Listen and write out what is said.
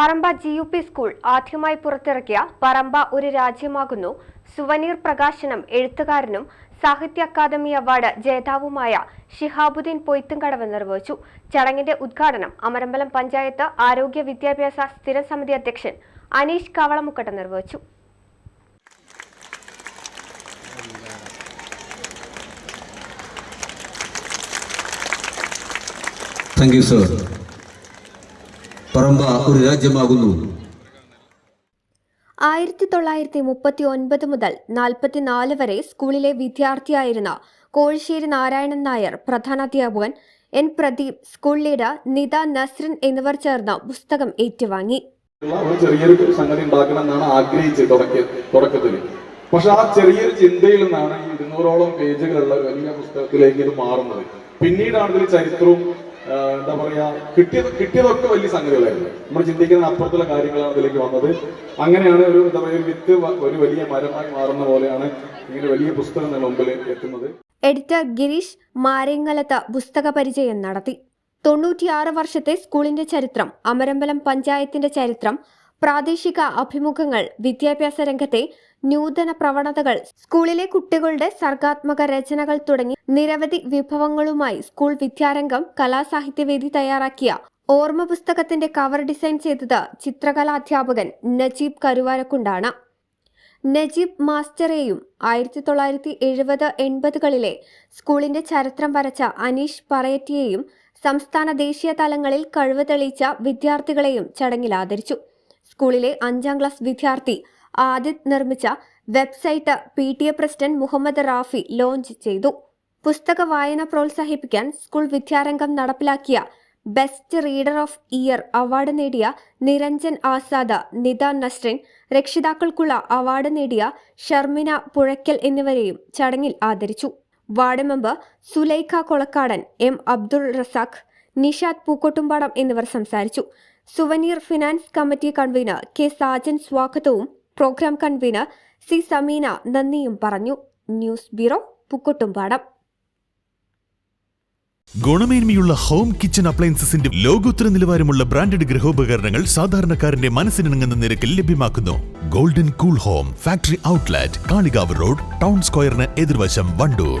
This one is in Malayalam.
Paramba G U P school ആദ്യമായി പുറത്തിറക്കിയ പറമ്പ ഒരു രാജ്യമാകുന്നു. സുവനീർ പ്രകാശനം എഴുത്തുകാരനും സാഹിത്യ അക്കാദമി അവാർഡ് ജേതാവുമായ ഷിഹാബുദ്ദീൻ പൊയ്ത്തുംകടവ് നിർവഹിച്ചു. ചടങ്ങിന്റെ ഉദ്ഘാടനം അമരമ്പലം പഞ്ചായത്ത് ആരോഗ്യ വിദ്യാഭ്യാസ സ്ഥിരം സമിതി അധ്യക്ഷൻ അനീഷ് കവളമുക്കട്ട നിർവഹിച്ചു. സർ പറമ്പ ഒരു രാജ്യമാകുന്നു. ആയിരത്തി തൊള്ളായിരത്തി മുപ്പത്തി ഒൻപത് മുതൽ നാൽപ്പത്തിനാല് വരെ സ്കൂളിലെ വിദ്യാർത്ഥിയായിരുന്ന Kozhissery Narayanan Nair പ്രധാനാധ്യാപകൻ N Pradeep school leader Nitha Nasrin എന്നിവർ ചേർന്ന് പുസ്തകം ഏറ്റുവാങ്ങി. ഒരു ചെറിയൊരു സംഗതി ഉണ്ടാക്കണം എന്നാണ് ആഗ്രഹിച്ചത് തുടക്ക തുടക്കത്തിൽ പക്ഷെ ആ ചെറിയൊരു ചിന്തയിൽ നിന്നാണ് ഈ ഇരുന്നൂറോളം പേജുകളുള്ള വലിയ പുസ്തകത്തിലേക്ക് ഇത് മാറുന്നത്. പിന്നീടാണ് ഇതിൽ ചരിത്രവും എന്താ പറയാ കിട്ടിയത് കിട്ടിയതൊക്കെ വലിയ സംഗതികളായിരുന്നു. നമ്മൾ ചിന്തിക്കുന്ന അപ്പുറത്തുള്ള കാര്യങ്ങളാണ് അതിലേക്ക് വന്നത്. അങ്ങനെയാണ് ഒരു എന്താ പറയുക വിത്ത് ഒരു വലിയ മരമായി മാറുന്ന പോലെയാണ് ഇങ്ങനെ വലിയ പുസ്തകം മുമ്പിൽ എത്തുന്നത്. എഡിറ്റർ ഗിരീഷ് മാരേങ്ങലത്ത് പുസ്തക പരിചയം നടത്തി. തൊണ്ണൂറ്റിയാറ് വർഷത്തെ സ്കൂളിന്റെ ചരിത്രം അമരമ്പലം പഞ്ചായത്തിന്റെ ചരിത്രം പ്രാദേശിക അഭിമുഖങ്ങൾ വിദ്യാഭ്യാസ രംഗത്തെ നൂതന പ്രവണതകൾ സ്കൂളിലെ കുട്ടികളുടെ സർഗാത്മക രചനകൾ തുടങ്ങി നിരവധി വിഭവങ്ങളുമായി സ്കൂൾ വിദ്യാരംഗം കലാസാഹിത്യവേദി തയ്യാറാക്കിയ ഓർമ്മ പുസ്തകത്തിന്റെ കവർ ഡിസൈൻ ചെയ്തത് ചിത്രകലാധ്യാപകൻ നജീബ് കരുവാരക്കുണ്ടാണ്. നജീബ് മാസ്റ്ററേയും ആയിരത്തി തൊള്ളായിരത്തി എഴുപത് എൺപതുകളിലെ സ്കൂളിന്റെ ചരിത്രം വരച്ച അനീഷ് പറയറ്റിയെയും സംസ്ഥാന ദേശീയ തലങ്ങളിൽ കഴിവ് തെളിയിച്ച വിദ്യാർത്ഥികളെയും ചടങ്ങിൽ ആദരിച്ചു. സ്കൂളിലെ അഞ്ചാം ക്ലാസ് വിദ്യാർത്ഥി ആദിത് നിർമ്മിച്ച website P T A president Muhammad Rafi launch ചെയ്തു. പുസ്തക വായന പ്രോത്സാഹിപ്പിക്കാൻ സ്കൂൾ വിദ്യാരംഗം നടപ്പിലാക്കിയ best reader of year award നേടിയ നിരഞ്ജൻ ആസാദ നിത നസ്രിൻ രക്ഷിതാക്കൾക്കുള്ള അവാർഡ് നേടിയ ഷർമിന പുഴയ്ക്കൽ എന്നിവരെയും ചടങ്ങിൽ ആദരിച്ചു. Ward member Sulaikha Kolakkadan M Abdul Razak Nishad Pookkottumpadam എന്നിവർ സംസാരിച്ചു. Souvenir finance committee convener K Sajan സ്വാഗതവും പ്രോഗ്രാം കൺവീനർ സി സമീന നന്ദിയും പറഞ്ഞു. News bureau Pukkuttumpadam. ഗുണമേന്മയുള്ള ഹോം കിച്ചൺ അപ്ലയൻസസിന്റെ ലോകോത്തര നിലവാരമുള്ള ബ്രാൻഡഡ് ഗൃഹോപകരണങ്ങൾ സാധാരണക്കാരന്റെ മനസ്സിനിണങ്ങുന്ന നിരക്കിൽ ലഭ്യമാക്കുന്നു. Golden cool home factory outlet Kalikavu road town സ്ക്വയറിന് എതിർവശം Wandoor.